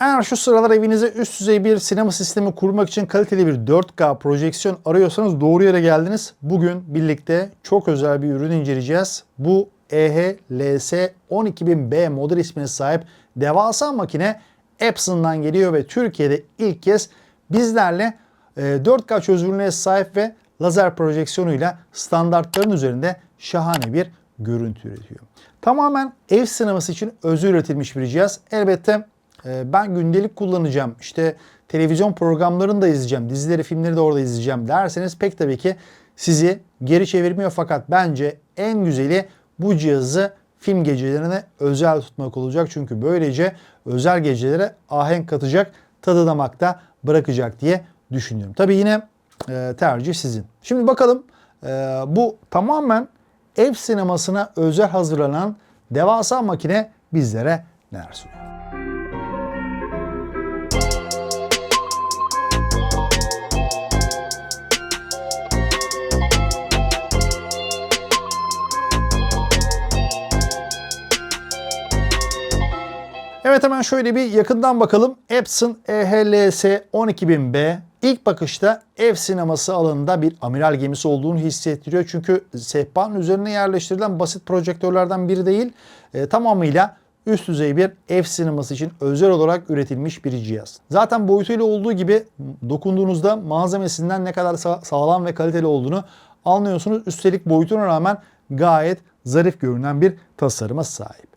Eğer şu sıralar evinize üst düzey bir sinema sistemi kurmak için kaliteli bir 4K projeksiyon arıyorsanız doğru yere geldiniz. Bugün birlikte çok özel bir ürün inceleyeceğiz. Bu E EHLS 12000B model ismine sahip devasa makine Epson'dan geliyor ve Türkiye'de ilk kez bizlerle e, 4K çözünürlüğe sahip ve lazer projeksiyonuyla standartların üzerinde şahane bir görüntü üretiyor. Tamamen ev sineması için özel üretilmiş bir cihaz. Elbette e, ben gündelik kullanacağım. İşte televizyon programlarını da izleyeceğim. Dizileri, filmleri de orada izleyeceğim derseniz pek tabii ki sizi geri çevirmiyor. Fakat bence en güzeli bu cihazı film gecelerine özel tutmak olacak. Çünkü böylece özel gecelere ahenk katacak, tadı damakta bırakacak diye düşünüyorum. Tabii yine e, tercih sizin. Şimdi bakalım e, bu tamamen ev sinemasına özel hazırlanan devasa makine bizlere neler sunuyor. Evet hemen şöyle bir yakından bakalım. Epson EHLS 12000B ilk bakışta ev sineması alanında bir amiral gemisi olduğunu hissettiriyor. Çünkü sehpanın üzerine yerleştirilen basit projektörlerden biri değil, e, tamamıyla üst düzey bir ev sineması için özel olarak üretilmiş bir cihaz. Zaten boyutuyla olduğu gibi dokunduğunuzda malzemesinden ne kadar sa- sağlam ve kaliteli olduğunu anlıyorsunuz. Üstelik boyutuna rağmen gayet zarif görünen bir tasarıma sahip.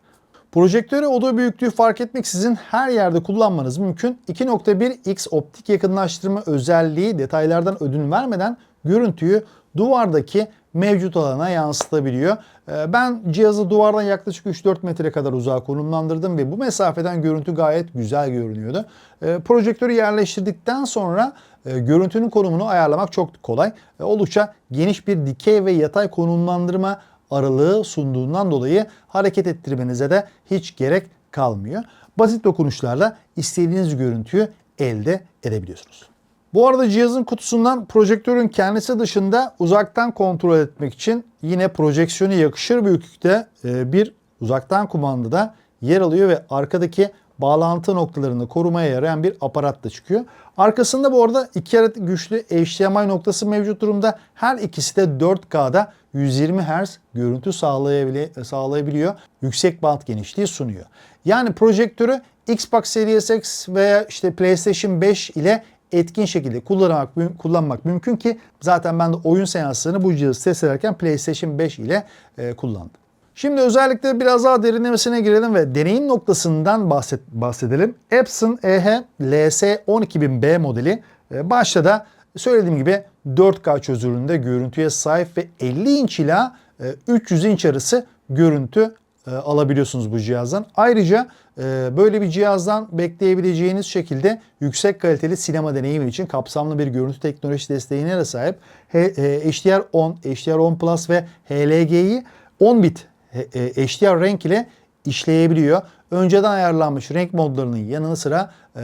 Projektörü oda büyüklüğü fark etmeksizin her yerde kullanmanız mümkün. 2.1x optik yakınlaştırma özelliği detaylardan ödün vermeden görüntüyü duvardaki mevcut alana yansıtabiliyor. Ee, Ben cihazı duvardan yaklaşık 3-4 metre kadar uzağa konumlandırdım ve bu mesafeden görüntü gayet güzel görünüyordu. Ee, Projektörü yerleştirdikten sonra e, görüntünün konumunu ayarlamak çok kolay. E, Oldukça geniş bir dikey ve yatay konumlandırma aralığı sunduğundan dolayı hareket ettirmenize de hiç gerek kalmıyor. Basit dokunuşlarla istediğiniz görüntüyü elde edebiliyorsunuz. Bu arada cihazın kutusundan projektörün kendisi dışında uzaktan kontrol etmek için yine projeksiyonu yakışır büyüklükte e, bir uzaktan kumandada yer alıyor ve arkadaki bağlantı noktalarını korumaya yarayan bir aparat da çıkıyor. Arkasında bu arada iki adet güçlü HDMI noktası mevcut durumda. Her ikisi de 4K'da 120 Hz görüntü sağlayabili- sağlayabiliyor. Yüksek band genişliği sunuyor. Yani projektörü Xbox Series X veya işte PlayStation 5 ile etkin şekilde kullanmak, kullanmak mümkün ki zaten ben de oyun seanslarını bu cihazı test ederken PlayStation 5 ile e, kullandım. Şimdi özellikle biraz daha derinlemesine girelim ve deneyim noktasından bahset, bahsedelim. Epson E EH-LS 12000B modeli e, başta da söylediğim gibi 4K çözünürlüğünde görüntüye sahip ve 50 inç ila e, 300 inç arası görüntü e, alabiliyorsunuz bu cihazdan. Ayrıca e, böyle bir cihazdan bekleyebileceğiniz şekilde yüksek kaliteli sinema deneyimi için kapsamlı bir görüntü teknolojisi desteğine de sahip. H- e, HDR10, HDR10 Plus ve HLG'yi 10 bit e, e, HDR renk ile işleyebiliyor. Önceden ayarlanmış renk modlarının yanı sıra e,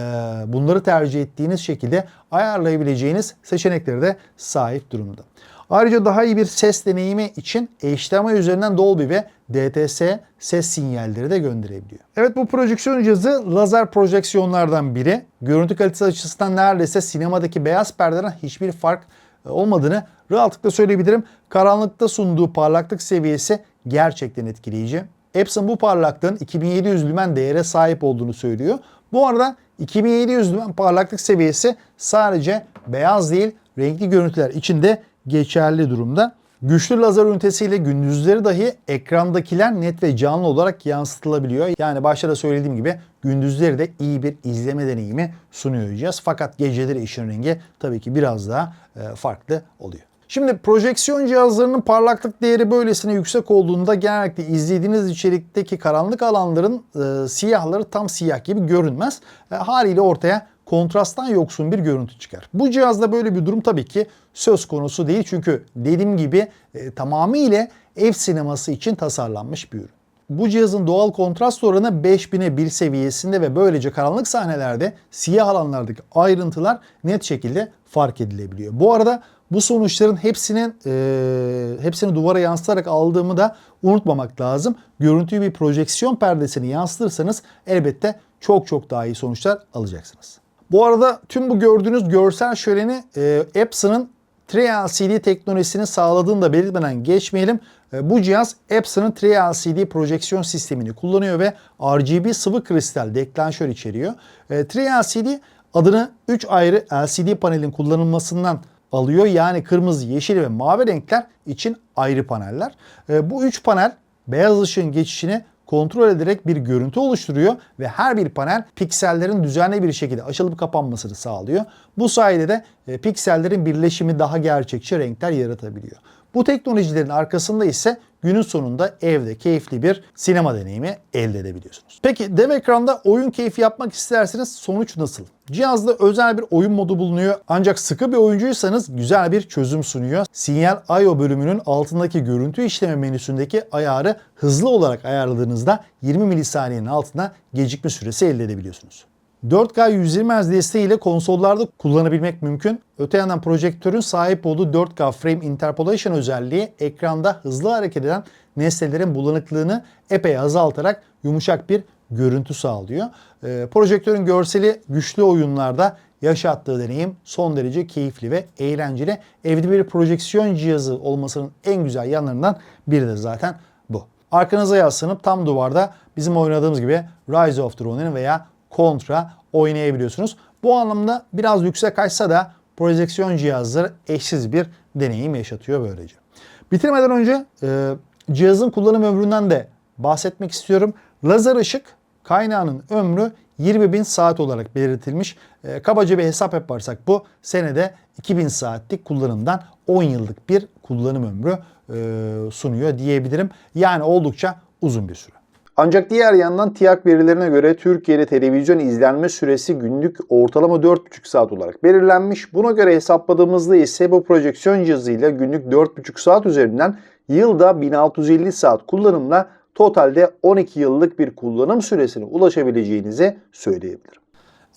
bunları tercih ettiğiniz şekilde ayarlayabileceğiniz seçenekleri de sahip durumda. Ayrıca daha iyi bir ses deneyimi için HDMI üzerinden Dolby ve DTS ses sinyalleri de gönderebiliyor. Evet bu projeksiyon cihazı lazer projeksiyonlardan biri. Görüntü kalitesi açısından neredeyse sinemadaki beyaz perdeden hiçbir fark e, olmadığını rahatlıkla söyleyebilirim. Karanlıkta sunduğu parlaklık seviyesi gerçekten etkileyici. Epson bu parlaklığın 2700 lümen değere sahip olduğunu söylüyor. Bu arada 2700 lümen parlaklık seviyesi sadece beyaz değil renkli görüntüler için de geçerli durumda. Güçlü lazer ünitesiyle gündüzleri dahi ekrandakiler net ve canlı olarak yansıtılabiliyor. Yani başta da söylediğim gibi gündüzleri de iyi bir izleme deneyimi sunuyor. Fakat geceleri işin rengi tabii ki biraz daha e, farklı oluyor. Şimdi projeksiyon cihazlarının parlaklık değeri böylesine yüksek olduğunda genellikle izlediğiniz içerikteki karanlık alanların e, siyahları tam siyah gibi görünmez. E, haliyle ortaya kontrasttan yoksun bir görüntü çıkar. Bu cihazda böyle bir durum tabii ki söz konusu değil. Çünkü dediğim gibi e, tamamıyla ev sineması için tasarlanmış bir ürün. Bu cihazın doğal kontrast oranı 5000'e 1 seviyesinde ve böylece karanlık sahnelerde siyah alanlardaki ayrıntılar net şekilde fark edilebiliyor. Bu arada bu sonuçların hepsinin e, hepsini duvara yansıtarak aldığımı da unutmamak lazım. Görüntüyü bir projeksiyon perdesini yansıtırsanız elbette çok çok daha iyi sonuçlar alacaksınız. Bu arada tüm bu gördüğünüz görsel şöleni e, Epson'ın 3LCD teknolojisini sağladığını da belirtmeden geçmeyelim. E, Bu cihaz Epson'ın 3LCD projeksiyon sistemini kullanıyor ve RGB sıvı kristal deklanşör içeriyor. E, 3LCD adını 3 ayrı LCD panelin kullanılmasından alıyor. Yani kırmızı, yeşil ve mavi renkler için ayrı paneller. E, Bu 3 panel beyaz ışığın geçişini kontrol ederek bir görüntü oluşturuyor ve her bir panel piksellerin düzenli bir şekilde açılıp kapanmasını sağlıyor. Bu sayede de e, piksellerin birleşimi daha gerçekçi renkler yaratabiliyor. Bu teknolojilerin arkasında ise günün sonunda evde keyifli bir sinema deneyimi elde edebiliyorsunuz. Peki dev ekranda oyun keyfi yapmak isterseniz sonuç nasıl? Cihazda özel bir oyun modu bulunuyor ancak sıkı bir oyuncuysanız güzel bir çözüm sunuyor. Sinyal I.O. bölümünün altındaki görüntü işleme menüsündeki ayarı hızlı olarak ayarladığınızda 20 milisaniyenin altında gecikme süresi elde edebiliyorsunuz. 4K 120 Hz desteğiyle konsollarda kullanabilmek mümkün. Öte yandan projektörün sahip olduğu 4K Frame Interpolation özelliği ekranda hızlı hareket eden nesnelerin bulanıklığını epey azaltarak yumuşak bir görüntü sağlıyor. Ee, projektörün görseli güçlü oyunlarda yaşattığı deneyim son derece keyifli ve eğlenceli. Evde bir projeksiyon cihazı olmasının en güzel yanlarından biri de zaten bu. Arkanıza yaslanıp tam duvarda bizim oynadığımız gibi Rise of the Ronin veya Contra oynayabiliyorsunuz. Bu anlamda biraz lükse kaçsa da projeksiyon cihazları eşsiz bir deneyim yaşatıyor böylece. Bitirmeden önce e, cihazın kullanım ömründen de bahsetmek istiyorum. Lazer ışık kaynağının ömrü 20.000 saat olarak belirtilmiş. E, kabaca bir hesap yaparsak bu senede 2000 saatlik kullanımdan 10 yıllık bir kullanım ömrü e, sunuyor diyebilirim. Yani oldukça uzun bir süre. Ancak diğer yandan TİAK verilerine göre Türkiye'de televizyon izlenme süresi günlük ortalama 4,5 saat olarak belirlenmiş. Buna göre hesapladığımızda ise bu projeksiyon cihazıyla günlük 4,5 saat üzerinden yılda 1650 saat kullanımla totalde 12 yıllık bir kullanım süresine ulaşabileceğinizi söyleyebilirim.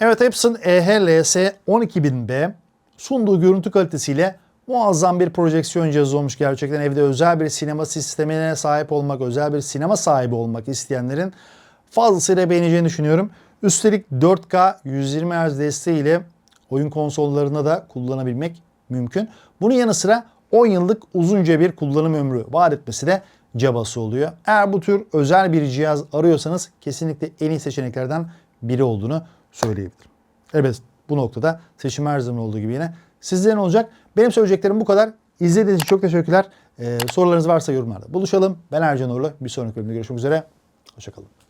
Evet Epson EHLS 12000B sunduğu görüntü kalitesiyle muazzam bir projeksiyon cihazı olmuş gerçekten. Evde özel bir sinema sistemine sahip olmak, özel bir sinema sahibi olmak isteyenlerin fazlasıyla beğeneceğini düşünüyorum. Üstelik 4K 120 Hz desteğiyle oyun konsollarında da kullanabilmek mümkün. Bunun yanı sıra 10 yıllık uzunca bir kullanım ömrü vaat etmesi de cabası oluyor. Eğer bu tür özel bir cihaz arıyorsanız kesinlikle en iyi seçeneklerden biri olduğunu söyleyebilirim. Evet bu noktada seçim her zaman olduğu gibi yine sizlerin olacak. Benim söyleyeceklerim bu kadar. İzlediğiniz için çok teşekkürler. Ee, sorularınız varsa yorumlarda buluşalım. Ben Ercan Uğurlu. Bir sonraki bölümde görüşmek üzere. Hoşçakalın.